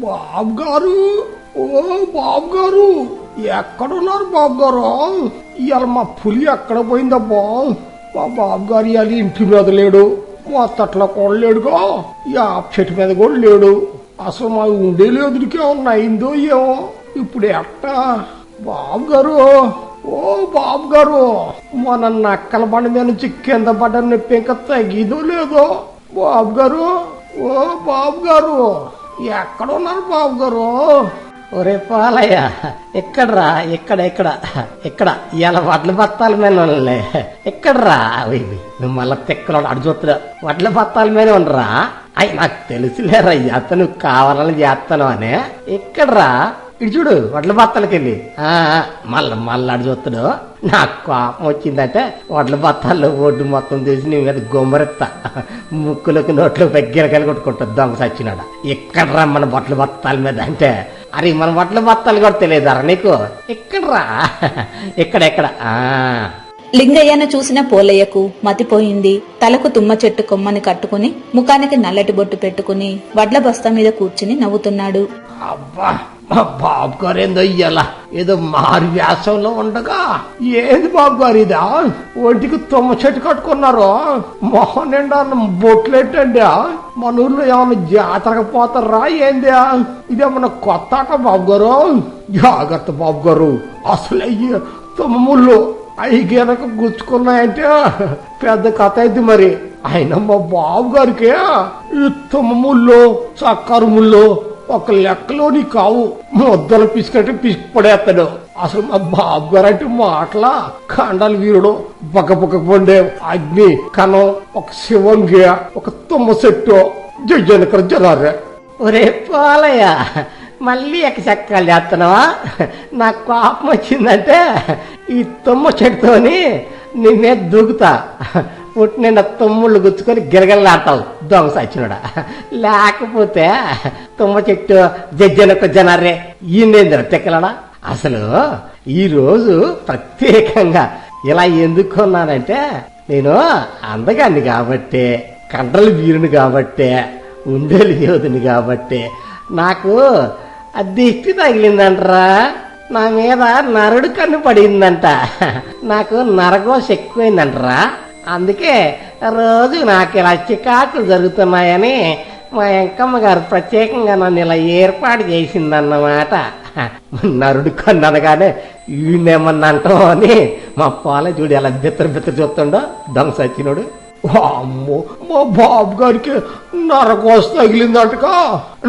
బాబు గారు ఓ బాబు గారు ఎక్కడున్నారు బాబు గారు ఇవాళ మా పులి ఎక్కడ పోయిందబ్బా? మా బాబు గారు ఇవాళ ఇంటి మీద లేడు మా తట్లో కూడా లేడుగా యా చెట్టు మీద కూడా లేడు. అసలు మా ఉండే లేదుడికి ఏమన్నా అయిందో ఏమో. ఇప్పుడు ఎట్టా బాబు గారు ఓ బాబు గారు మన నక్కల బండి మీద నుంచి కింద పడ్డ నొప్పి ఇంకా తగ్గిదో లేదో. బాబు గారు ఓ బాబు గారు ఎక్కడ ఉన్నారు బాబు గారు ఒరే పాలయ్య ఎక్కడరా ఇక్కడ ఇక్కడ ఇక్కడ ఇవాళ వడ్ల బత్తాల మీద ఉన్నలే ఎక్కడరా అవి నువ్వు మళ్ళీ తెక్కలో అడు వడ్ల బత్తాల మీద ఉండరా? అయ్యి నాకు తెలుసులేరా అతను కావాలని చేస్తాను అని. ఎక్కడరా ఇటు చూడు వడ్ల బత్తాలకి వెళ్ళి ఆ, మళ్ళా మళ్ళా అడు చూస్తాడు నాకు కోపం వచ్చిందంటే వడ్ల బత్తాల్లో ఒడ్డు మొత్తం తీసి నీ మీద గొమ్మరెత్తా. ముక్కులోకి నోట్లో పెగ్గరకాయలు కొట్టుకుంటా దొంగ సచ్చినాడ. ఎక్కడ రా మన బట్టల బత్తాల మీద అంటే అరే మన బట్టల బత్తాలు కూడా తెలియదారా నీకు? ఎక్కడ్రా ఎక్కడ ఎక్కడ? ఆ. లింగయ్యను చూసిన పోలయ్యకు మతిపోయింది. తలకు తుమ్మ చెట్టు కొమ్మని కట్టుకుని ముఖానికి నల్లటి బొట్టు పెట్టుకుని వడ్ల బస్తా మీద కూర్చుని నవ్వుతున్నాడు. అబ్బా! మా బాబు గారు ఏందో ఇయ్యాల. ఏదో మారు వ్యాసంలో ఉండగా. ఏంది బాబు గారు ఇదా? ఒంటికి తుమ్మ చెట్టు కట్టుకున్నారు. మొహం నిండా బొట్లెట్టండి మన ఊర్లో ఏమన్నా జాతరకు పోతారా ఏంది? ఇదేమన్నా కొత్త ఆట బాబు గారు? జాగ్రత్త బాబు గారు. అసలు అయ్యి తుమ్మ ముళ్ళు అవి గనక గుచ్చుకున్నాయంటే పెద్ద కథ అయింది మరి. అయినా మా బాబు గారికి ఈ తుమ్మ ముళ్ళు చక్కరు ముళ్ళు ఒక లెక్కలోని కావు. మొద్దలు పిసికట్టి పిసికి పడేస్తాడు అసలు మా బాబు గారు అంటే మాటల కండలు వీరుడు బక పండే అగ్ని కణం ఒక శివంగి ఒక తుమ్మ చెట్టు. జనకర జనారే ఒరే పాలయ్య మళ్ళీ ఎక్క చక్కాలు చేస్తున్నావా నాకు కోపం వచ్చిందంటే ఈ తుమ్మ చెట్టుతోని నిన్నే దూకుతా. పుట్టి నిండా తుమ్ముళ్ళు గుచ్చుకొని గిరగలాడతావు దొంగ సచ్చినడా. లేకపోతే తుమ్మ చెట్టు జజ్జనొక్క జనారే ఈయనేంద్ర తిక్కలడా అసలు ఈ రోజు ప్రత్యేకంగా ఇలా ఎందుకు కొన్నానంటే నేను అందగాన్ని కాబట్టి కండ్రలు వీరుని కాబట్టి ఉండేలు యోధుని కాబట్టి నాకు దిష్టి తగిలిందంటరా. నా మీద నరుడు కన్ను పడిందంట. నాకు నరగోశ ఎక్కువైందంటరా. అందుకే రోజు నాకు ఇలా చికాకులు జరుగుతున్నాయని మా ఎంకమ్మ గారు ప్రత్యేకంగా నన్ను ఇలా ఏర్పాటు చేసిందన్నమాట. నరుడు కన్ను ఈయనేమన్నా అంటాం అని మా పాల చూడు ఎలా బిత్తర బిత్తర చూస్తుండో దమ్ సచ్చినోడు అమ్మో మా బాబు గారికి నరకోస తగిలిందంటగా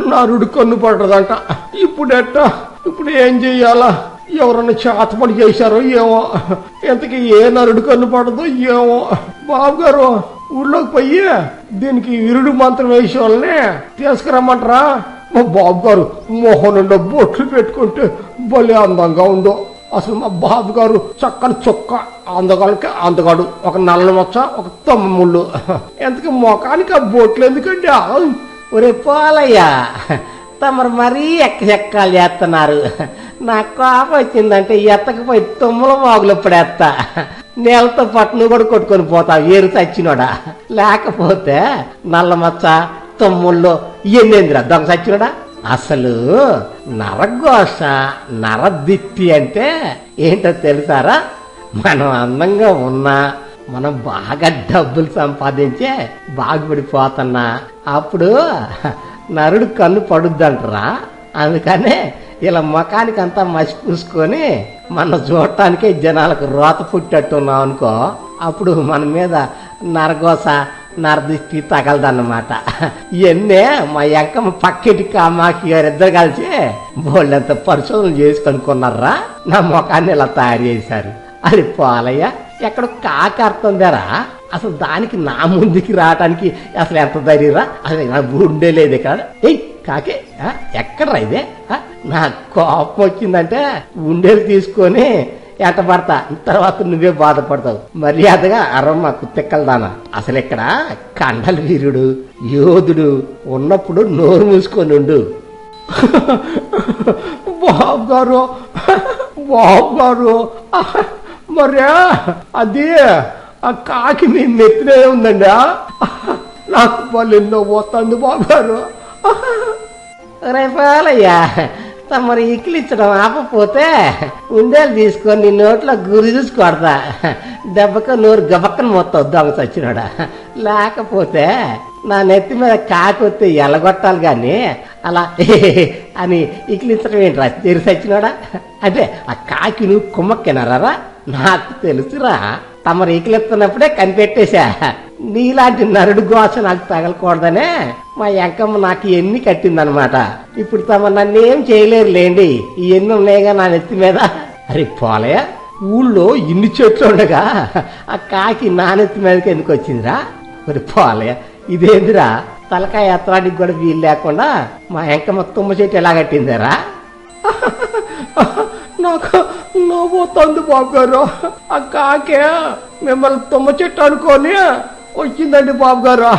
నరుడు కన్ను పడ్డదంట ఇప్పుడు ఇప్పుడు ఏం చెయ్యాలా? ఎవరన్నా చేతపడి చేశారో ఏమో. ఇంతకీ ఏ నరుడు కన్ను పడదో ఏమో. బాబు గారు ఊళ్ళోకి పోయి దీనికి ఇరుడు మంత్రం వేసే వాళ్ళని తీసుకురమ్మంటారా? మా బాబు గారు మొహం నిండా బొట్లు పెట్టుకుంటే భలే అందంగా ఉందో. అసలు మా బాబు గారు చక్కని చొక్క అందగాళ్ళకి అందగాడు. ఒక నల్ల మచ్చ ఒక తమ్ముళ్ళు ఎంతకి మొఖానికి ఆ బొట్లు ఎందుకండి? ఒరే పాలయ్యా తమరు మరీ ఎక్క చెక్కాలు చేస్తున్నారు. నాకు కోపం వచ్చిందంటే ఎత్తకపోయి తుమ్మల మాగులు పడేస్తా నేలతో పాటు నువ్వు కూడా కొట్టుకొని పోతావు ఏరు చచ్చినోడా లేకపోతే నల్ల మచ్చ తమ్ముళ్ళు ఎన్నేందిరా? దొంగ చచ్చినోడా అసలు నరఘోష నరదిత్తి అంటే ఏంటో తెలుసారా? మనం అందంగా ఉన్నా మనం బాగా డబ్బులు సంపాదించే బాగుపడిపోతున్నా. అప్పుడు నరుడు కన్ను పడుద్దంటరా? అందుకనే ఇలా ముఖానికి అంతా మసి పూసుకొని మన చూడటానికే జనాలకు రోత పుట్టట్టున్నాం అనుకో అప్పుడు మన మీద నరగోస నరదిష్టి తగలదన్నమాట. ఇవన్నీ మా ఎంకమ్మ పక్కింటి కామాకి గారిద్దరు కలిసి బోళ్ళంత పరిశోధన చేసి కనుక్కున్నారా? నా ముఖాన్ని ఇలా తయారు చేశారు. అది పోలయ్య ఎక్కడ కాకి అర్థం అసలు దానికి నా ముందుకి రావటానికి అసలు ఎంత ధైర్యరా అసలు నా గుండె లేదు ఇక్కడ. ఏయ్! కాకే ఎక్కడరా ఎక్కడ్రా ఇదే? నా కోపం వచ్చిందంటే ఉండేలు తీసుకొని ఎంట పడతా. తర్వాత నువ్వే బాధపడతావు. మర్యాదగా అరమ్మ తిక్కలదానా అసలు ఇక్కడ కండల వీరుడు యోధుడు ఉన్నప్పుడు నోరు మూసుకొని ఉండు. బాబు గారు బాబు గారు మరే అది ఆ కాకి మీ నెత్తినే ఉందండి నాకు పల్లెన్నో పోతుంది బాబు గారు. రేపాలయ్యా తమరు ఇక్కిలిచ్చడం ఆపపోతే ఉండేలు తీసుకొని నీ నోట్లో గురి చూసి కొడతా. దెబ్బకు నోరు గబక్కన మొత్తం దొంగ చచ్చినాడా. లేకపోతే నా నెత్తి మీద కాకొత్తే ఎలగొట్టాలి కానీ అలా అని ఇక్కిలించడం ఏంట్రా? తెరి చచ్చినాడా? అంటే ఆ కాకి నువ్వు కుమ్మక్కినారా నాకు తెలుసురా. తమరు ఇకిలిస్తున్నప్పుడే కనిపెట్టేశా. నీలాంటి నరుడు గోస నాకు తగలకూడదనే మా ఎంకమ్మ నాకు ఎన్ని కట్టిందనమాట. ఇప్పుడు తమ నన్నేం చేయలేరు లేండి ఇవన్నీ ఉన్నాయిగా నా నెత్తి మీద? అరే పోలే ఊళ్ళో ఇన్ని చెట్లు ఉండగా ఆ కాకి నా నెత్తి మీదకి ఎందుకు వచ్చిందిరా? మరి పోలే ఇదేందిరా? తలకాయ ఎత్తడానికి కూడా వీలు లేకుండా మా ఎంకమ్మ తుమ్మ చెట్టు ఎలా కట్టిందిరా? నాకు నవ్వుతుంది బాబు గారు ఆ కాకే మిమ్మల్ని తుమ్మ చెట్టు అనుకొని వచ్చిందండి బాబు గారు.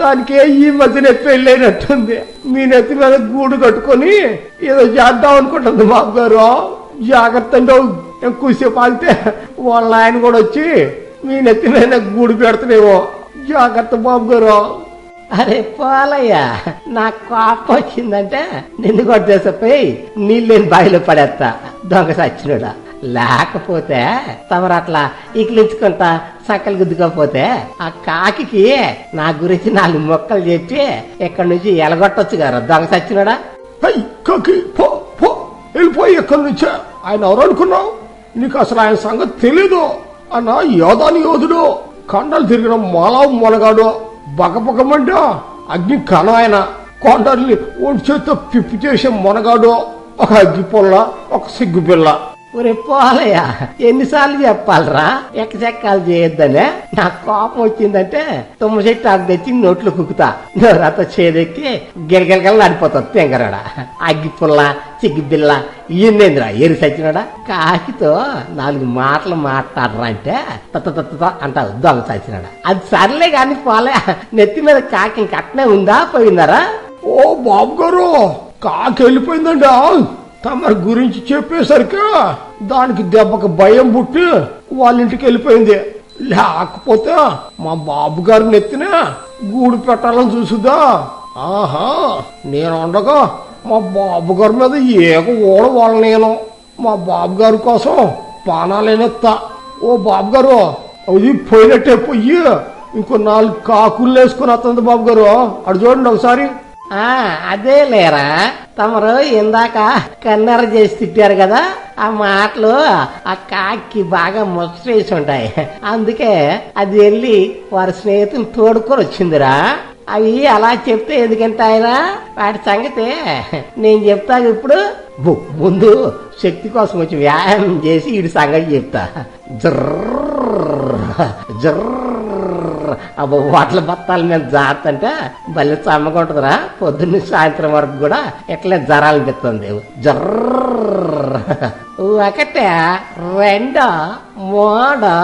దానికి ఈ మధ్యన పెళ్ళైనట్టుంది మీ నెత్తి మీద గూడు కట్టుకొని ఏదో చేద్దాం అనుకుంటుంది బాబు గారు. జాగ్రత్త అంటే ఎక్కువసేపు ఆగితే వాళ్ళ ఆయన కూడా వచ్చి మీ నెత్తి మీద గూడు పెడతనేమో జాగ్రత్త బాబు గారు. అరే పోలయ్యా నాకు కోపం వచ్చిందంటే నిన్ను కొట్టేసపోయి నీళ్ళని బావిలో పడేస్తా. దొంగ సచ్చినడా. లేకపోతే తమరు అట్లా ఇకిలించుకుంటా సక్కలు గుద్దుకోపోతే ఆ కాకి నా గురించి నాలుగు మొక్కలు చెప్పి ఇక్కడి నుంచి ఎలగొట్టొచ్చు గారు. దొంగ సచ్చినోడా? కాకి పో పో. వెళ్ళిపోయి ఎక్కడి నుంచే? ఆయన ఎవరు అనుకున్నావు? నీకు అసలు ఆయన సంగతి తెలీదు. అన్న యోధాని యోధుడు. కండలు తిరిగిన మొలవు మొలగాడు బకబకమంట అగ్ని కణ ఆయన. కొండల్ని ఒంటి చేత్తో పిప్పి చేసే మొనగాడు. ఒక అగ్గి పుల్ల ఒక సిగ్గు పిల్ల ఒరే పోలయ్యా ఎన్నిసార్లు చెప్పాలరా? ఎక్కచెక్కాలు చేయొద్దనే. నాకు కోపం వచ్చిందంటే తుమ్మ చెట్టు ఆకు తెచ్చి నోట్లో కుక్కుతా. నోరాతో చేదెక్కి గిరగిరగల నడిపోతుంది తెంగరాడా. అగ్గి పుల్ల చిగ్గి బిల్ల ఇన్నేంద్రా ఎరి సచ్చినాడా? కాకితో నాలుగు మాటలు మాట్లాడరా అంటే తత్త తత్త అంటావు దొంగ సచ్చినాడా. అది సర్లే కాని పోలే నెత్తి మీద కాకి ఇంకట్నే ఉందా పోయిందారా ఓ బాబు గారు కాకి వెళ్ళిపోయిందండి తమరి గురించి చెప్పేసరికి దానికి దెబ్బకి భయం పుట్టి వాళ్ళ ఇంటికి వెళ్ళిపోయింది. లేకపోతే మా బాబు గారి నెత్తిన గూడు పెట్టాలని చూసుదా ఆహా నేను ఉండగా మా బాబు గారి మీద ఏక ఓడ వాళ్ళ నేను మా బాబు గారి కోసం పానాలేనెత్తా. ఓ బాబు గారు అది పోయినట్టే పోయి ఇంకో నాలుగు కాకులు వేసుకుని వస్తుంది బాబు గారు. అడు చూడండి ఒకసారి. ఆ అదే లేరా తమరు ఇందాక కన్నెర చేసి తిట్టారు కదా ఆ మాటలు ఆ కాకి బాగా ముచ్చటేసి ఉంటాయి. అందుకే అది వెళ్ళి వారి స్నేహితుని తోడుకొని వచ్చిందిరా. అవి అలా చెప్తే ఎందుకంటాయరా వాటి సంగతి నేను చెప్తా ఇప్పుడు. ముందు శక్తి కోసం వచ్చి వ్యాయామం చేసి వీడి సంగతి చెప్తా. జర్ర జర్ర అబ్బో వాటల బత్తాల మీద జారుతుంటే భలే చమ్మకుంటుందిరా పొద్దున్న సాయంత్రం వరకు కూడా ఎట్లా జరాలనిపిస్తుంది జర్ర ఒకటే రెండో మూడో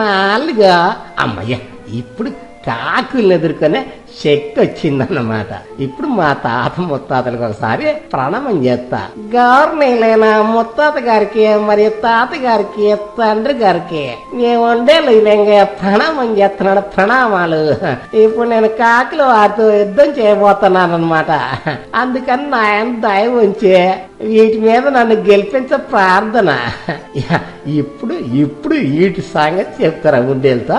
నాలుగో అమ్మయ్య ఇప్పుడు కాకులు ఎదుర్కొనే శక్తి వచ్చిందన్నమాట ఇప్పుడు మా తాత ముత్తాతలకు ఒకసారి ప్రణామం చేస్తా. గవర్నీలైన ముత్తాత గారికి మరియు తాత గారికి తండ్రి గారికి మేము వండేలేంగా ప్రణామం చేస్తున్నాడు ప్రణామాలు. ఇప్పుడు నేను కాకులు వారితో యుద్ధం చేయబోతున్నాను అనమాట అందుకని నాయన దయ ఉంచి వీటి మీద నన్ను గెలిపించ ప్రార్థన. ఇప్పుడు ఇప్పుడు వీటి సంగతి చెప్తారా ఉండేలతో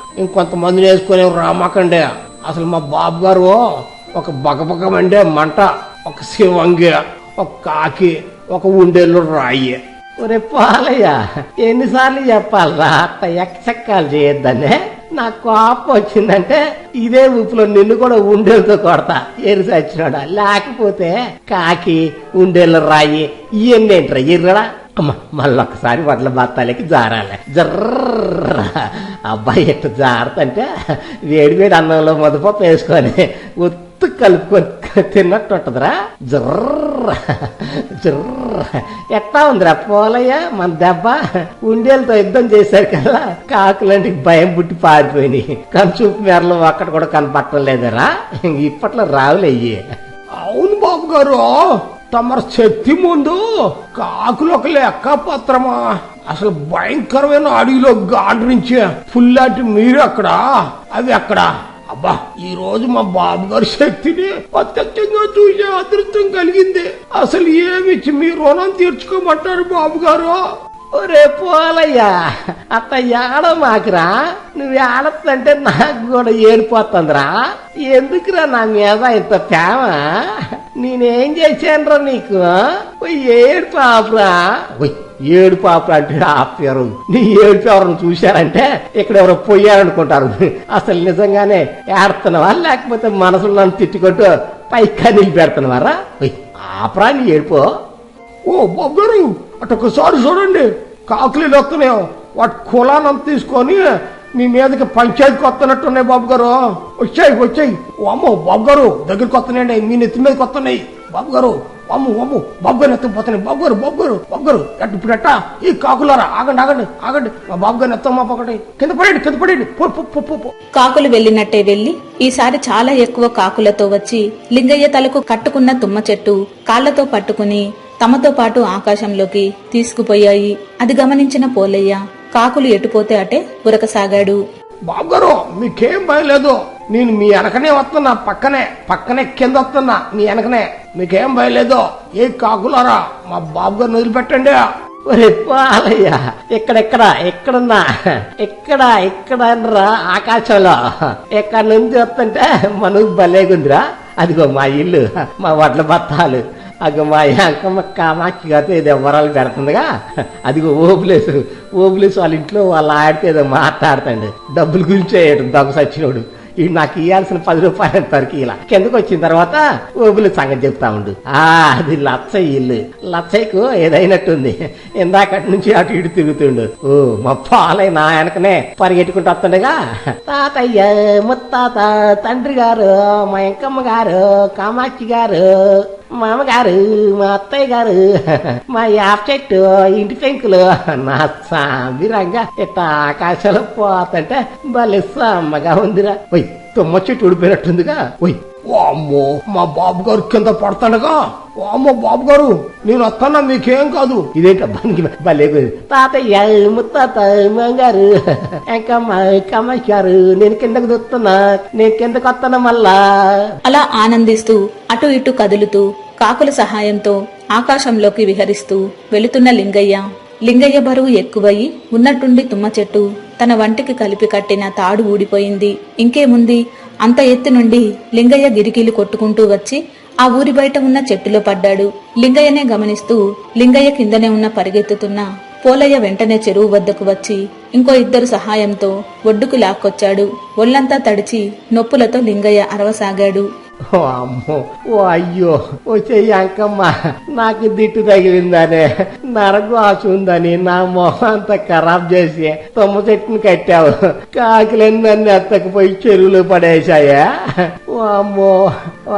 ఇంకొంతమందిని వేసుకుని రామాకండే. అసలు మా బాబు గారు ఒక బగబగమండే మంట ఒక శివంగి ఒక కాకి ఒక ఉండేళ్ళు రాయి. ఒరే పాలయ్య ఎన్నిసార్లు చెప్పాలరా అట్ట ఎక్కచెక్కాలు చేయొద్దనే? నాకు కోపం వచ్చిందంటే ఇదే ఊపులో నిన్ను కూడా ఉండేలతో కొడతా. ఎరు చచ్చినాడా లేకపోతే కాకి ఉండేళ్ళు రాయి ఇవన్నీ ఏంట్రా ఎర్రడా మళ్ళొకసారి మళ్ళొక్కసారి వడ్ల బత్తాలకి జారాలి. జర్ర. అబ్బాయి ఎట్టు జారుతంటే వేడి వేడి అన్నంలో మొదపప్పు వేసుకొని ఉత్తు కలుపుకొని తిన్నట్టు ఉంటుందిరా. జర్ర. జర్ర. ఎట్టా ఉందిరా పోలయ్య మన దెబ్బ? ఉండేలతో యుద్ధం చేశారు కదా కాకులంటికి భయం పుట్టి పారిపోయినాయి. కానీ చూపు మేరలో ఒక్కటి కూడా కనపట్టం లేదరా. ఇప్పట్లో రావులయ్యి అవును బాబు గారు తమరు శక్తి ముందు కాకులు ఒక లెక్క పత్రమా అసలు భయంకరమైన అడవిలో నుంచి పుల్లాంటి మీరు అక్కడ అవి అక్కడ. అబ్బా ఈ రోజు మా బాబు గారి శక్తిని ప్రత్యక్షంగా చూసే అదృష్టం కలిగింది. అసలు ఏమిచ్చి మీ రుణం తీర్చుకోమంటారు బాబు గారు ఒరే పోలయ్యా అత్త ఏడ మాకురా? నువ్వు ఏడతంటే నాకు కూడా ఏడిపోతుందిరా. ఎందుకురా నా మీద ఇంత ప్రేమ? నేనేం చేశానురా నీకు ఏడు పాపరా. ఓయ్ ఏడు పాపరా అంటే ఆపారు నీ ఏడు ఎవరిని చూశారంటే ఇక్కడ ఎవరో పోయారనుకుంటారు. అసలు నిజంగానే ఏడుతున్నావా? లేకపోతే మనసులో నన్ను తిట్టుకుంటూ పైకా నిలిపెడుతున్నావారా? ఓయ్ ఆపరా నీ ఏడుపో. ఓ బొబ్బరు అటొకసారి చూడండి. కాకులు వస్తున్నాయో వాటి కులానంత తీసుకొని మీ మీదకి పంచాయతీకి వస్తున్నట్టున్నాయి బాబు గారు. వచ్చాయి వచ్చాయి. ఓ అమ్మో బాబు గారు దగ్గరికి వస్తున్నాయండి. మీ నెత్తి మీదకి వస్తున్నాయి. బాబు గారు అమ్ము అమ్ము బాబు గారు ఎత్తపోతున్నాయి బాబు గారు బాబు గారు బాబు గారు. అటు ఇప్పుడు ఎట్టా? ఈ కాకులారా ఆగండి ఆగండి ఆగండి. మా బాబు గారిని ఎత్తమ్మా ఒకటి కింద పడేయండి కింద పడేయండి. కాకులు వెళ్ళినట్టే వెళ్ళి ఈసారి చాలా ఎక్కువ కాకులతో వచ్చి లింగయ్య తలకు కట్టుకున్న తుమ్మ చెట్టు కాళ్ళతో పట్టుకుని తమతో పాటు ఆకాశంలోకి తీసుకుపోయాయి. అది గమనించిన పోలయ్య కాకులు ఎటుపోతే అటే ఉరకసాగాడు. బాబు గారు మీకేం భయం లేదు. నేను మీ వెనకనే వస్తున్నా పక్కనే పక్కనే కింద వస్తున్నా మీ వెనకనే. మీకేం భయం లేదు. ఏ కాకులారా మా బాబు గారిని వదిలిపెట్టండి. ఒరే పాలయ్య ఎక్కడెక్కడ ఎక్కడున్నా? ఎక్కడ ఎక్కడ రా ఆకాశంలో? ఎక్కడ నుంచి వస్తుంటే మనకు భలేగుందిరా. అదిగో మా ఇల్లు మా వడ్ల బత్తాలు. అగో మా అంకమ్మ కామాక్షి గారితో ఏదో వరాలు పెడుతుందిగా. అదిగో ఓపులేసు ఓపులేసు వాళ్ళ ఇంట్లో వాళ్ళు ఆడితే ఏదో మాట్లాడతాడు. డబ్బుల గురించి దొంగ సచ్చినోడు. ఈ నాకు ఇవ్వాల్సిన పది రూపాయల తరకు ఇలా? కిందకు వచ్చిన తర్వాత ఓబులు సంగతి చెప్తా ఉండు. ఆ అది లచ్చయ్య ఇల్లు. లచ్చయ్యకు ఏదైనట్టుంది. ఇందాకటి నుంచి అటు ఇటు తిరుగుతుండు. ఓ మా పాలయ్య నా వెనకనే పరిగెట్టుకుంటూ వస్తుండగా. తాతయ్య ముత్తాత తండ్రి గారు మా ఇంకమ్మ గారు కామాక్షి గారు. మామగారు మా అత్తయ్య గారు మా యాప్ చెట్టు ఇంటి పెంకులు. నా సాంబిరంగా ఇట్ట ఆకాశంలో పోతుంటే భలే సమ్మగా ఉందిరా. ఓయ్ తుమ్మ చెట్టు ఉడిపోయినట్టుందిగా ఓయ్. ఓ అమ్మో మా బాబు గారు కింద పడతాడుగా. ఓ అమ్మో బాబు గారు నేను వస్తానా మీకేం కాదు. ఇదేంట బనికి భలే. తాతయ్య ముత్తాత మంగారు ఎంకమ్మ కమ్మయ్య గారు నేను కిందకు దొస్తున్నా నేను కిందకు వస్తాను మళ్ళా. అలా ఆనందిస్తూ అటు ఇటు కదులుతూ కాకుల సహాయంతో ఆకాశంలోకి విహరిస్తూ వెళుతున్న లింగయ్య. లింగయ్య బరువు ఎక్కువయి ఉన్నట్టుండి తుమ్మ చెట్టు. తన వంటికి కలిపి కట్టిన తాడు ఊడిపోయింది. ఇంకేముంది? అంత ఎత్తు నుండి లింగయ్య గిరికీలు కొట్టుకుంటూ వచ్చి ఆ ఊరి బయట ఉన్న చెట్టులో పడ్డాడు. లింగయ్యనే గమనిస్తూ లింగయ్య కిందనే ఉన్న పరిగెత్తుతున్న పోలయ్య వెంటనే చెరువు వద్దకు వచ్చి ఇంకో ఇద్దరు సహాయంతో ఒడ్డుకు లాక్కొచ్చాడు. ఒళ్ళంతా తడిచి నొప్పులతో లింగయ్య అరవసాగాడు. ఓ అమ్మో ఓ అయ్యో ఓ చెయ్యి నాకు దిట్టు తగిలిందనే నరకు ఆశ ఉందని నా మొహం అంతా ఖరాబ్ చేసి తుమ్మ చెట్టుని కట్టావు. కాకిలన్నీ ఎత్తకపోయి చెరువులు పడేశాయా? ఓ అమ్మో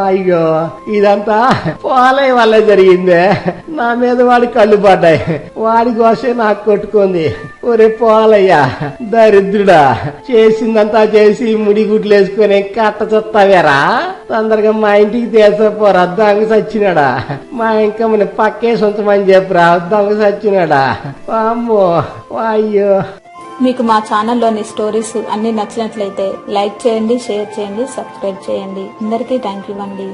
అయ్యో ఇదంతా పోలే వల్ల జరిగిందే. నా మీద వాడి కళ్ళు పడ్డాయి. వాడి కోసే నాకు కొట్టుకుంది. ఒరే పోలయ్యా దరిద్రుడా చేసిందంతా చేసి ముడి గుడ్లు వేసుకుని కట్ట చుత్తావేరా? తొందరగా మా ఇంటికి తీసపోరా దొంగ సచ్చినాడా? మా ఇంకా మన పక్కే సొంతమని చెప్పురా దొంగ సచ్చినాడా? అమ్మో అయ్యో మీకు మా ఛానల్లోని స్టోరీస్ అన్ని నచ్చినట్లయితే లైక్ చేయండి షేర్ చేయండి సబ్స్క్రైబ్ చేయండి. అందరికీ థ్యాంక్ యూ అండి.